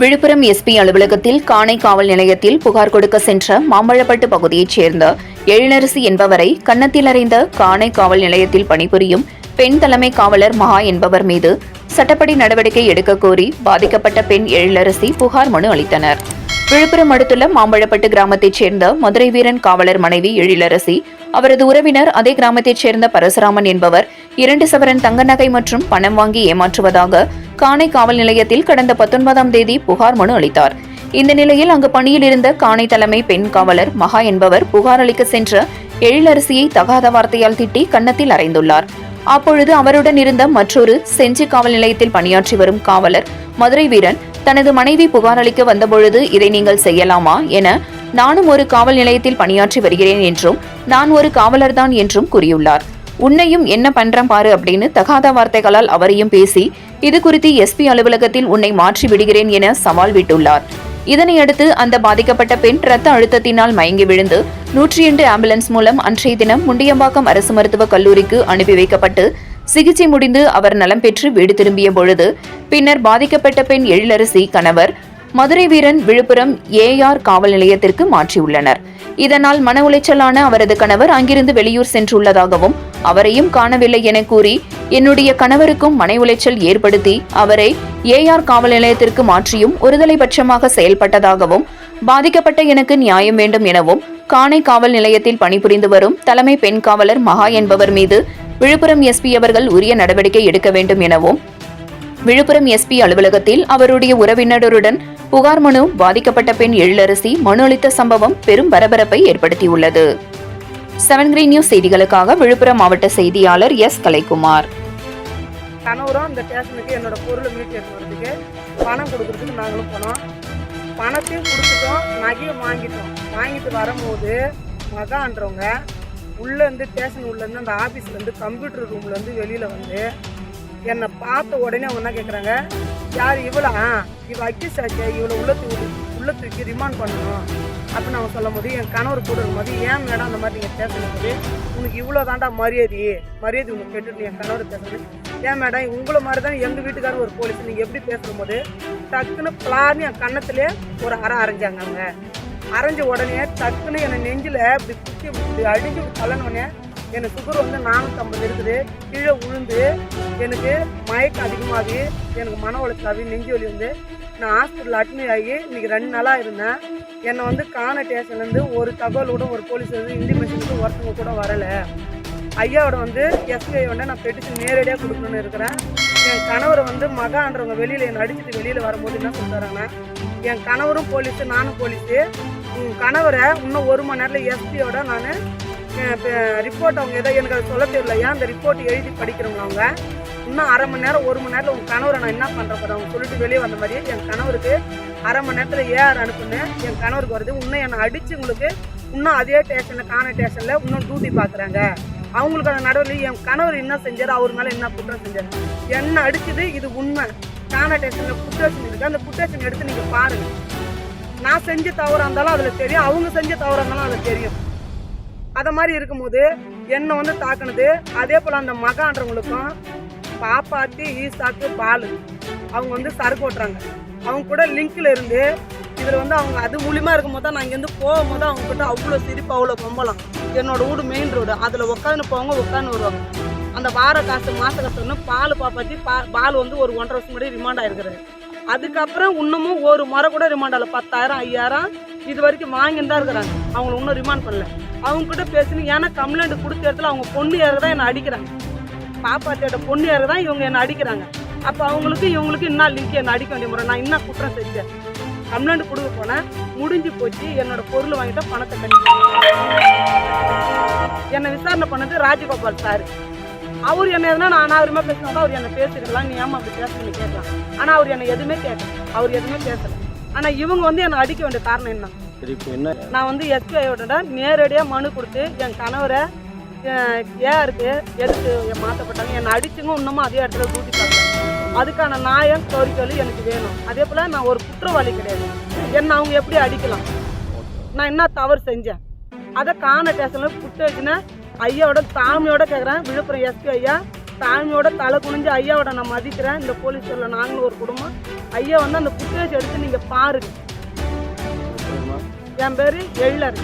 Villupuram SP அலுவலகத்தில் காணை காவல் நிலையத்தில் புகார் கொடுக்க சென்ற மாம்பழப்பட்டு பகுதியைச் சேர்ந்த எழிலரசி என்பவரை கன்னத்தில் அறைந்த காணை காவல் நிலையத்தில் பணிபுரியும் பெண் தலைமை காவலர் மகா என்பவர் மீது சட்டப்படி நடவடிக்கை எடுக்கக் கோரி பாதிக்கப்பட்ட பெண் எழிலரசி புகார் மனு அளித்தனர். விழுப்புரம் அடுத்துள்ள மாம்பழப்பட்டு கிராமத்தைச் சேர்ந்த மதுரை வீரன் காவலர் மனைவி எழிலரசி அவரது உறவினர் அதே கிராமத்தைச் சேர்ந்த பரசுராமன் என்பவர் இரண்டு சவரன் தங்க நகை மற்றும் பணம் வாங்கி ஏமாற்றுவதாக காணை காவல் நிலையத்தில் கடந்த பத்தொன்பதாம் தேதி புகார் மனு அளித்தார். இந்த நிலையில் அங்கு பணியில் இருந்த காணை தலைமை பெண் காவலர் மகா என்பவர் புகார் அளிக்க சென்ற எழிலரசியை தகாத வார்த்தையால் திட்டி கன்னத்தில் அறைந்துள்ளார். அப்பொழுது அவருடன் இருந்த மற்றொரு செஞ்சி காவல் நிலையத்தில் பணியாற்றி வரும் காவலர் மதுரை வீரன் தனது மனைவி புகார் அளிக்க வந்தபொழுது இதை நீங்கள் செய்யலாமா என நானும் ஒரு காவல் நிலையத்தில் பணியாற்றி வருகிறேன் என்றும் நான் ஒரு காவலர்தான் என்றும் கூறியுள்ளார். உன்னையும் என்ன பண்றேன் பாரு அப்படின்னு தகாத வார்த்தைகளால் அவரையும் பேசி இதுகுறித்து எஸ்பி அலுவலகத்தில் உன்னை மாற்றி விடுகிறேன் என சவால் விட்டுள்ளார். இதனையடுத்து அந்த பாதிக்கப்பட்ட பெண் ரத்த அழுத்தத்தினால் மயங்கி விழுந்து நூற்றி எட்டு ஆம்புலன்ஸ் மூலம் அன்றைய தினம் முண்டியம்பாக்கம் அரசு மருத்துவக் கல்லூரிக்கு அனுப்பி வைக்கப்பட்டு சிகிச்சை முடிந்து அவர் நலம் பெற்று வீடு திரும்பிய பொழுது பின்னர் பாதிக்கப்பட்ட பெண் எழிலரசி கணவர் மதுரை வீரன் விழுப்புரம் ஏஆர் காவல் நிலையத்திற்கு மாற்றியுள்ளனர். இதனால் மன உளைச்சலான அவரது கணவர் அங்கிருந்து வெளியூர் சென்றுள்ளதாகவும் அவரையும் காணவில்லை என கூறி என்னுடைய கணவருக்கும் மன உளைச்சல் ஏற்படுத்தி அவரை ஏஆர் காவல் நிலையத்திற்கு மாற்றியும் ஒருதலை பட்சமாக செயல்பட்டதாகவும் பாதிக்கப்பட்ட எனக்கு நியாயம் வேண்டும் எனவும் காணை காவல் நிலையத்தில் பணிபுரிந்து வரும் தலைமை பெண் காவலர் மகா என்பவர் மீது விழுப்புரம் எஸ்பி அவர்கள் உரிய நடவடிக்கை எடுக்க வேண்டும் எனவும் விழுப்புரம் எஸ்பி அலுவலகத்தில் அவருடைய உறவினருடன் புகார் மனு பாதிக்கப்பட்ட பெண் எழிலரசி மனு அளித்த சம்பவம் பெரும் பரபரப்பை ஏற்படுத்தியுள்ளது. செவன் கிரீன் நியூஸ் செய்திகளுக்காக விழுப்புரம் மாவட்ட செய்தியாளர் எஸ் கலைக்குமார். கணவரும் அந்த ஸ்டேஷனுக்கு என்னோட பொருளை மீட்டு வரதுக்கு பணம் கொடுக்குறதுக்கு நாங்களும் போனோம். பணத்தையும் கொடுத்துட்டோம் நகையும் வாங்கிட்டோம். வாங்கிட்டு வரும்போது மகான்றவங்க உள்ளேருந்து ஸ்டேஷன் உள்ளேருந்து அந்த ஆஃபீஸ்லேருந்து கம்ப்யூட்டர் ரூம்லேருந்து வெளியில் வந்து என்னை பார்த்த உடனே அவங்க கேட்குறாங்க யார் இவ்வளோ இவளா அக்கி அக்கிஸ் இவ்வளோ உள்ளத்து உள்ள தூக்கி ரிமாண்ட் பண்ணணும். அப்படின்னு அவங்க சொல்லும் போது என் கணவர் கூட இருக்கும்போது ஏன் மேடம் அந்த மாதிரி நீங்கள் பேசும்போது உனக்கு இவ்வளோ தாண்டா மரியாதை. மரியாதை உனக்கு கேட்டுட்டு என் கணவர் பேசுறது. ஏன் மேடம் உங்களை மாதிரி தான் எங்கள் வீட்டுக்காரர் ஒரு போலீஸ் நீங்கள் எப்படி பேசும்போது டக்குன்னு பிளான்னு என் கன்னத்திலே ஒரு அரை அரைஞ்சாங்க அவங்க அரைஞ்ச உடனே டக்குன்னு என்னை நெஞ்சில் இப்படி குத்தி இப்படி அடிஞ்சு தள்ளனோடனே எனக்கு சுகர் வந்து நானூற்றம்பது இருக்குது. கீழே விழுந்து எனக்கு மயக்கம் அதிகமாகி எனக்கு மன உளைச்சலாகி நெஞ்சு வலி வந்து நான் ஹாஸ்பிட்டல் அட்மிட் ஆகி இன்னைக்கு ரெண்டு நாளாக இருந்தேன். என்னை வந்து காண ஸ்டேஷன்லேருந்து ஒரு தகவல் கூட ஒரு போலீஸ் வந்து இன்டிமேஷனுக்கு ஒருத்தவங்க கூட வரலை. ஐயாவோட வந்து எஸ்பிஐ வந்து நான் பெட்டிஷன் நேரடியாக கொடுக்கணும்னு இருக்கிறேன். என் கணவர் வந்து மகான்றவங்க வெளியில் என்னை அடிச்சுட்டு வெளியில் வரும்போது என்ன சொல்கிறாங்கன்னா என் கணவரும் போலீஸு நானும் போலீஸு. உன் கணவரை இன்னும் ஒரு மணி நேரத்தில் எஸ்பியோட நான் ரிப்போர்ட் அவங்க எதோ எனக்கு அது சொல்ல தெரியல. ஏன் அந்த ரிப்போர்ட் எழுதி படிக்கிறவங்க அவங்க? இன்னும் அரை மணி நேரம் ஒரு மணி நேரத்தில் உங்கள் கணவரை நான் என்ன பண்ணுற அவங்க சொல்லிட்டு வெளியே வந்த மாதிரி என் கணவருக்கு அரை மணி நேரத்தில் ஏஆர் அனுப்புனேன். என் கணவருக்கு வருது. இன்னும் என்னை அடித்து உங்களுக்கு இன்னும் அதே ஸ்டேஷனில் காண ஸ்டேஷனில் இன்னும் டியூட்டி பார்க்குறாங்க அவங்களுக்கு அந்த நடவடிக்கை என் கணவர் என்ன செஞ்சார் அவர் மேலே என்ன குற்றம் செஞ்சார்? என்ன அடிச்சது இது உண்மை. காண ஸ்டேஷனில் குற்றேஷன் இருக்குது அந்த குற்றேஷன் எடுத்து நீங்கள் பாருங்கள் நான் செஞ்ச தவறாக இருந்தாலும் அதில் தெரியும். அவங்க செஞ்ச தவறாக இருந்தாலும் அதில் தெரியும். அதை மாதிரி இருக்கும்போது என்னை வந்து தாக்குனது. அதே போல் அந்த மகான்றவங்களுக்கும் பாப்பாத்தி ஈசாக்கு பால். அவங்க வந்து சரக்கு ஓட்டுறாங்க. அவங்க கூட லிங்கில் இருந்து இதில் வந்து அவங்க அது மூலியமாக இருக்கும்போது தான் நான் இங்கேருந்து போகும்போது அவங்க கிட்ட அவ்வளோ சிரிப்பு அவ்வளோ கும்பலாம் என்னோட வீடு மெயின் ரோடு அதில் உட்காந்து போவாங்க உட்காந்து வருவாங்க. அந்த வார காசு மாத காசுன்னு பால் பாப்பாத்தி பா பால் வந்து ஒரு ஒன்றரை வருஷம் முன்னாடி ரிமாண்ட் ஆயிருக்கிறாரு அதுக்கப்புறம் இன்னமும் ஒரு முறை கூட ரிமாண்ட் ஆகல. பத்தாயிரம் ஐயாயிரம் இது வரைக்கும் வாங்கிட்டு தான் இருக்கிறாங்க. அவங்கள இன்னும் ரிமாண்ட் பண்ணல. அவங்க கிட்ட பேசணும் ஏன்னா கம்ப்ளைண்ட் கொடுத்த இடத்துல அவங்க பொண்ணு ஏறதான் தான் என்னை அடிக்கிறாங்க. பாப்பாத்தியோட பொண்ணு தான் இவங்க என்னை அடிக்கிறாங்க. அப்போ அவங்களுக்கு இவங்களுக்கு என்ன லிங்க் என்னை அடிக்க வேண்டிய முறை. நான் என்ன குற்றம் செஞ்சேன். கம்ப்ளைண்ட் கொடுக்க போனேன் முடிஞ்சு போச்சு. என்னோட பொருள் வாங்கிட்ட பணத்தை கட்டி என்னை விசாரணை பண்ணது ராஜகோபால் சார். அவர் என்ன எதுனா நான் அனாவரியமாக பேசினா அவர் என்னை பேசிருக்கலாம். நீ ஏமா அப்படி பேசுறீங்க கேட்கலாம். ஆனால் அவர் என்னை எதுவுமே கேட்கல. அவர் எதுவுமே பேசல. ஆனால் இவங்க வந்து என்னை அடிக்க வேண்டிய காரணம் என்ன? நான் வந்து எஸ்பிஐயோட நேரடியாக மனு கொடுத்து என் கணவரை ஏன் இருக்கு? எதுக்கு மாற்றப்பட்டாங்க என்னை அடிச்சுங்க இன்னமும் அதே இடத்துல டூட்டி பார்க்குறேன் அதுக்கான நியாயம் கோரிக்கைகள் எனக்கு வேணும். அதே போல் நான் ஒரு குற்றவாளி கிடையாது. என்னை அவங்க எப்படி அடிக்கலாம்? நான் என்ன தவறு செஞ்சேன்? அதை காண ஸ்டேஷனில் புட்டு ஐயாவோட தாழ்மையோட கேட்குறேன் விழுப்புரம் எஸ்பி ஐயா தாழ்மையோட தலை குனிஞ்சு ஐயாவோட நான் மதிக்கிறேன். இந்த போலீஸ் ஸ்டேஷனில் நாங்களும் ஒரு குடும்பம். ஐயா வந்து அந்த புத்தேஜ் எடுத்து நீங்கள் பாருங்க. என் பேர் எழிலர்